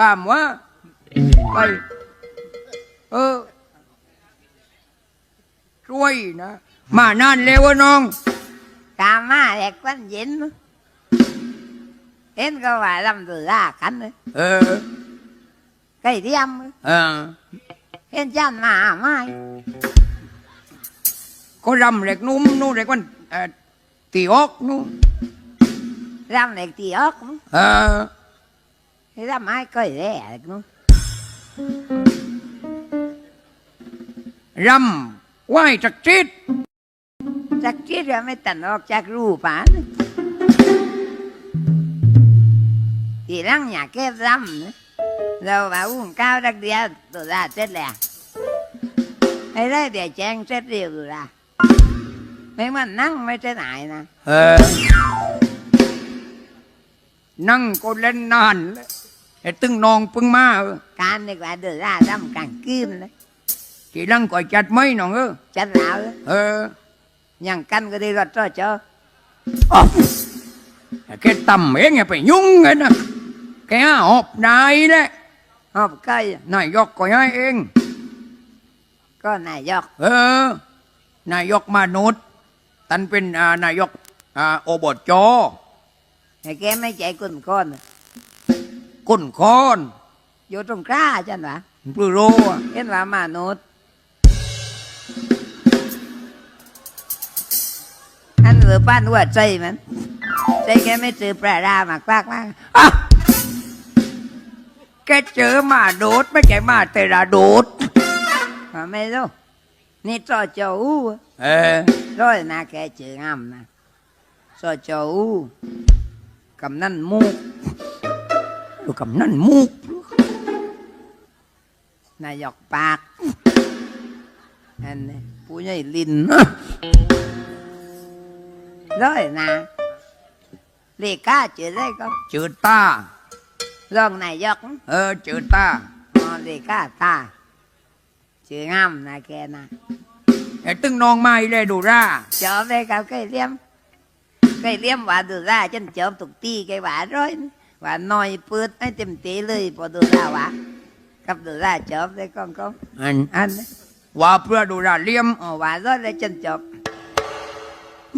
กามวะไปเออช่วยนะมานานแล้ววะน้องกามาแหลกวันเย็นเห็นก็ว่าลำตัวลากันเลยเออไก่เทียมเออเห็นจันมาไม่ก็รำเหล็กนุ่มนู่นเหล็กมันเอ่อตีออก นู่นรำเล็กตีออกเออรำไม้ก้อยแร่เล็กนู้นรำไหว้จักจิตจากที่เราไม่ตันออกจากรูป่านทีหลังอยากเก็บรำนะเราว่าอุ้งก้าวดักเดียวตัวลาเสร็จแล้วให้ได้เดี๋ยวแจ้งเสร็จเร็วตัวลาไม่มันนั่งไม่ได้ไหนนะเออนั่งก็เล่นนานแล้วไอ้ตึงนองปึงมาเออการดีกว่าเดือดร้อนรำกลางคืนเลยทีหลังก็จัดไม่น้องเออจัดแล้วเลยเออยังกันก็ได้รถต่อเจ้าอ๋อแกต่ำเองอย่าไปยุ่งกันนะแกหาหอบนายแหละหอบก้อยนายกก็ให้เอง ก็นายกเออนายกมนุษย์ตันเป็นอ่านายกอ่าโอบจแต่แกไม่ใจกุนก้อน กุนคอนอยู่ตรงกล้าจันวะปลือโรอะเห็นว่ามนุษย์อันเหลือป้านหัวใจมันใจแกไม่ซื้อปลาดามากปากมากอะแกเจอหมาโดดไม่ใช่หมาเตระโดดว่าไม่รู้นี่ต่อเจ้าอู้เออร้อยนะแกเจองามนะต่อเจ้าอู้กำนันมูก ดูกำนั่นมุกนายกปากอันนี้ผู้ใหญ่ลินอะร้อยนะเลก้าเจอได้ก็เจอตารองนายก เออเจอตาอ๋อเลก้าตาเจองามนะแกนะไอ้ตึงนองไม้เลยดูร่าจอบได้กับไก่เลี้ยมไก่เลี้ยมว่าดูได้จนจอบตุกตีไก่หวาร้อยนะ ว่าน้อยเปิดให้เต็มตีเลยพอดูได้วะกับดูได้จอบได้ก้องก้องอันอันนี้ว่าเพื่อดูร่าเลี่ยมอ๋อว่าร้อยเลยจนจบ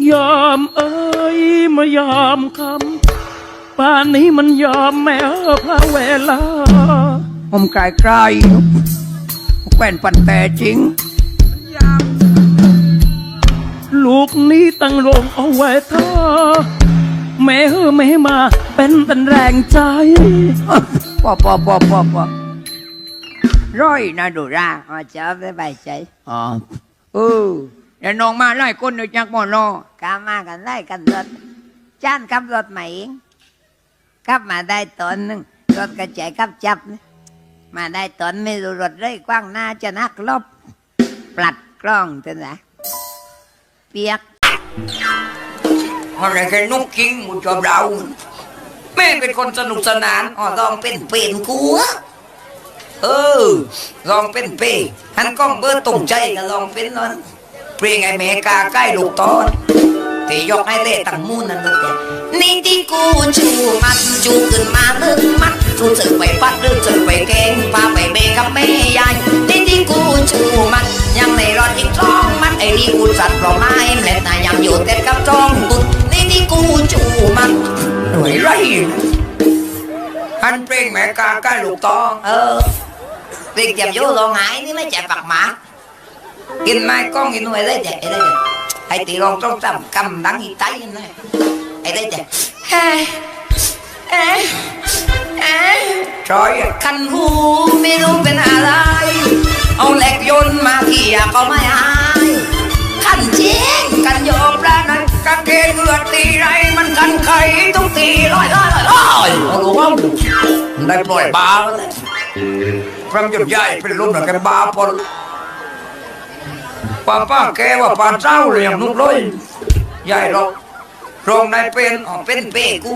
ยอมเอ้ยมายอมคำป่านนี้มันยอมแม้พระเวลาผมกลายกลายแกวนปันแต่จริง ลูกนี้ตั้งโรงเอาไว้ท่า แม่เฮอแม่มาเป็นเป็นแรงใจ ปอปอปอปอปอร้อยนะดูร่าอ๋อจอบได้ใบใจอ๋อเออแล้วน้องมาไล่ก้นเดียวจักหมอนอกามากันไล่กันรถจ้านขับรถใหม่เองขับมาได้ตอนหนึงรถกระจายขับจับ มาได้ตอนไม่รู้รถเลยกว้างหน้าจะนักลบ ปลัดกล้องจนนะเปียก อะไรกันนุกกิ้งมุจอบเราแม่เป็นคนสนุกสนานอ๋อลองเป็นเป็นกูเออลองเป็นเป้หันกล้องเบอร์ตรงใจก็ลองเป็นนอนเพลงไอ้เมกาใกล้ลูกตอนที่ยกให้เล่ตังมูนนั่นลูกแกนี่ที่กูชูมันจูขึ้นมาลึกมัดจูสึกไปปัดลึกสึกไปเก่งพาไปเบกับแม่ยายนี่ที่กูชูมันยังในรอดอีกสองมัดไอ้ดีกูสัตว์เพราะไม้แม่ตายังอยู่แต่กับจ้อง ตุดนี่ที่กูชูมันหน่วยไรหันเพลงแม่กาใกล้ลูกตอง เออเรียกจับโยลงหายนี่ไม่ใช่ปักหมา กินไม้กล้องกิกินนหน่วยได้แต่ไอ้ได้แต่ไอ้ตีรองต้องจำกำดังอีไตนะไอ้ได้แต่เฮ้เอ้เอ้จอยอะคันหูไม่รู้เป็นอะไร เอาเหล็กโยนมาเขี่ยก็ไม่หายคันจริงกันโย บแล้วนะกางเกงเลือตีไรมันกันไขต้องตีร้อยร้อยร้อยร้ยเอาลูกเอาได้ปล่อยบาแล้วแหละพรำหยุดใหญ่เป็นลมหนักแกบาพอป้าป้าแกว่าป้าเจ้าเรียงนุกเลยใหญ่หรอกรองได้เป็นออกเป็นเป้กู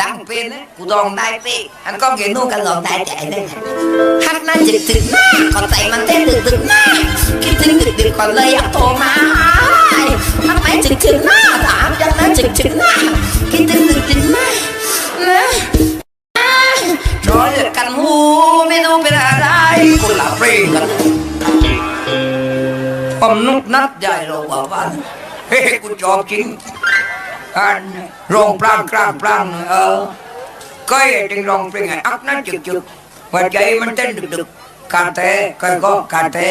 ดังเป็นนะกูลองได้เป้อันก็เห็นนู่นกันหลองได้ใจได้ฮักน่าจึกถึงหน้ากอใจมันเต้นดึกดึกหน้าคิดถึงดึกดึกก่อนเลยอยากโทรมาทำ ไมจึกถึงหน้าถามจังนะจึกถึงหน้าคิดถึงดึกดึกหน้านะจอยกันหูน้องเป็นอะไรคนละเพลงกันผมนุกนัดใหญ่เราว่าบ้านเฮ้ยกูชอบจริงอันรองพลางกลางพลางเออก็ยังจึงรองเพลงไงอักนั้นจึกจึกหัวใจมันเต้นดึกดึกการเตะก็ก็การเตะ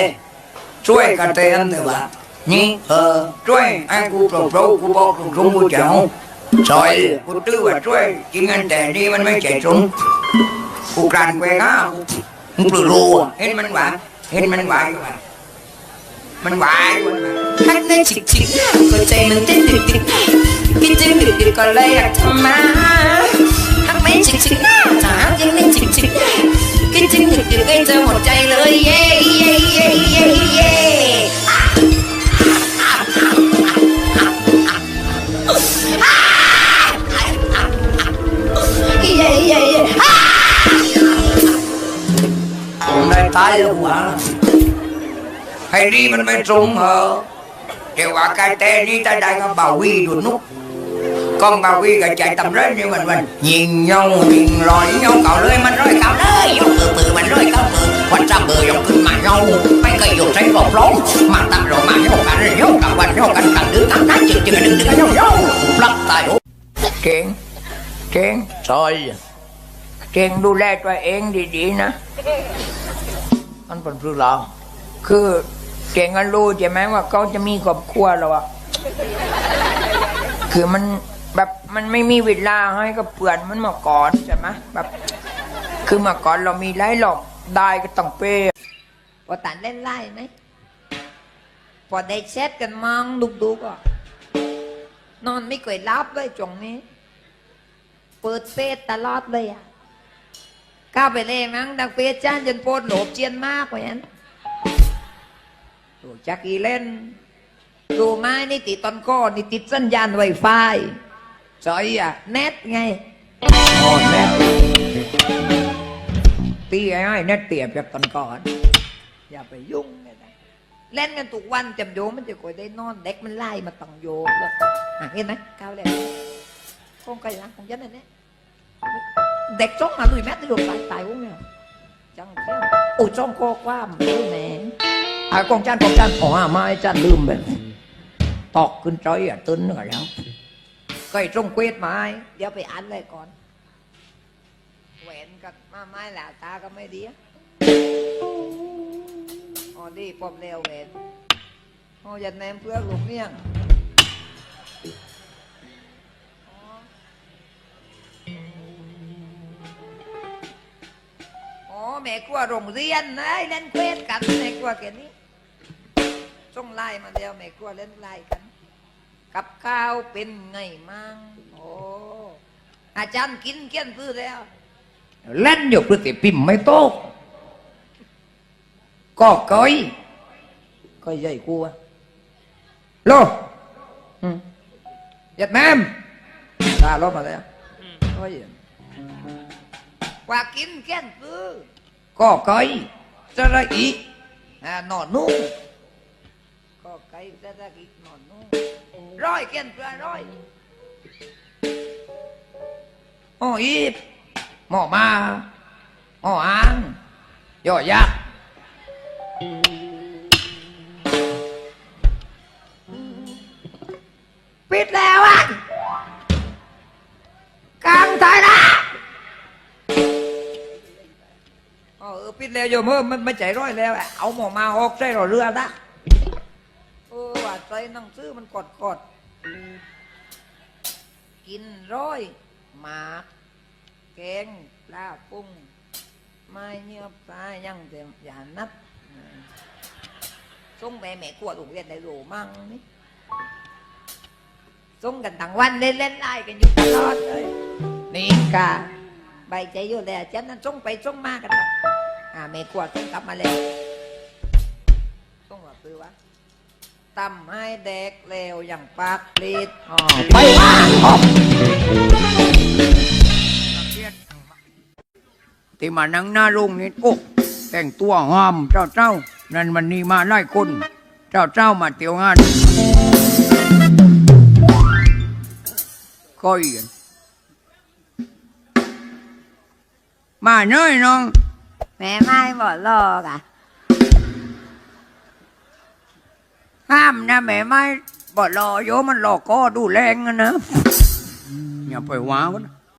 ช่วยการเตะอันเถอะวะ nhưng ờ trôi ai cũng cầu sâu cũng bao cũng sung cũng chậu rồi cũng tư và trôi chỉ ngăn trẻ đi mình mới chạy súng cũng ràn quê đó cũng lừa lùa hết mình bạn hết mình bạn mình bạn hát nơi chịch chịch có chạy mình tên địch địch mình tên địch địch còn lấy là thầm má hát mấy chịch chịch nào hay đi mình mới trúng hờ kiểu quả cái tê đi ta đại con bà huy đùn nút. Con bà huy cả chạy tầm rết như mình mình. Nhìn nhau nhìn rồi nhau cậu lưới mình rồi cậu lưới, dòng cự bự mình rồi cậu bự quanh trăm bờ dòng cự mà nhau. Mấy cây dòng sấy vòng rốn mà tầm rồi mà nhau cả rồi nhau cả quanh nhau cánh cạnh đứa thắng thắng chừng chừng đừng đừng nhau nhau. Lắp tài đủ chuyện chuyện rồi cứ ก่งกันรู้ใช่ไหมว่าเขาจะมีครอบครัวแล้วอะคือมันแบบมันไม่มีเวลาให้กับเพื่อนมันมาก่อนใช่ไหมแบบ คือมาก่อนเรามีไล่หลอกได้ก็ต้องเปย์พอตันเล่นไล่ไหมพอได้เช็ดกันมองดุกดุกอะนอนไม่เคยรับเลยจงนี้ เปิดเฟซตลอดเลยอะก้าวไปเลยมั้งดังเฟซจ้านจนโพดหลบเจียนมากกว่านั้น ดูจักอีเล่นดูไม้นี่ติดต้นก้อนี่ติดสัญญาณไวไฟจอยอะเน็ตไงอ๋อแน่ตีไอ้ไอ้แน่เตียบจากตอนก่อน อย่าไปยุ่งเลยนะเล่นกันทุกวันจำโยมมันจะคอยได้นอนเด็กมันไล่มาตังโยมเลยอะเห็นไหมก้าวเลยคงไกลหลังของยันนั่นแหละเด็กจ้องมาลุยแม่ตลกตายตายวงเนี่ยจังเที่ยวโอ้จ้องโคความด้วยแหม ไอ้กองจันกองจันอ๋อไม้จันลืมไปตอกขึ้นจอยอะตื่นเหนื่อยแล้วก็ไอ้ตรงเควสมาไม้เดี๋ยวไปอันเลยก่อนแหวนกับมาไม้หลาตาก็ไม่ดีอ๋อดีปอมเร็วแหวนอ๋อยันแนมเพื่อหลุมเนี่ย แม่กลัวโรงเรียนนะไอ้เล่นเควสกันแม่กลัวแค่นี้ส่งไล่มาเดียวแม่กลัวเล่นไล่กัน กับข้าวเป็นไงมั่งโอ้อาจารย์กินเกี้ยนพื้นแล้ว เล่นอยู่พฤติพิมพ์ไม่โตกก็ก้อยก็ใหญ่กลัวโลอืมยัดแมมตาลบมาแล้วก็ใหญ่กว่ากินเกี้ยนพื้น ก็ก้อยจะระอีนอนนู่ก็ไก่จะได้กินอนนู่ร้อยเกี้ยนพื้นร้อยโอ้อีหมอมาหมออ่างย่อยักษ์ ดแล้วโยมเออมันไม่ใจร้อยแล้ว เอาหมอมาออกใส่รอเรือนะเออว่าใจนังซื้อมันกดกดกินร้อยหมากแกงปลาปุ้งไม่เนื้อปลายยังเต็มอย่านับส่งแม่แม่กลัวโรงเรียนในโหลมั่งนี่ส่งกันทั้งวันเล่นเล่นไล่กันอยู่ตลอดเลยนี่กาใบใจอยู่แล้วฉันนั้นส่งไปส่งมากัน อ่าแม่กลัวส่งกลับมาแล้วส่งว่าคือว่าตำให้เด็กเลวอย่างปากปลีดอ๋อไปว่าที่มานั่งหน้าโรงนี่โอ้แต่งตัวงามเจ้าเจ้า นั่นวันนี้มาไล่คน เจ้าเจ้ามาเตียวงานก้อยมาเน้อยน้อง แม่ไม่บอกลอกอะห้ามนะแม่ไม่บอกรอโยมันรอก็ดูแรงอะนะอย่าไปว้าวนะ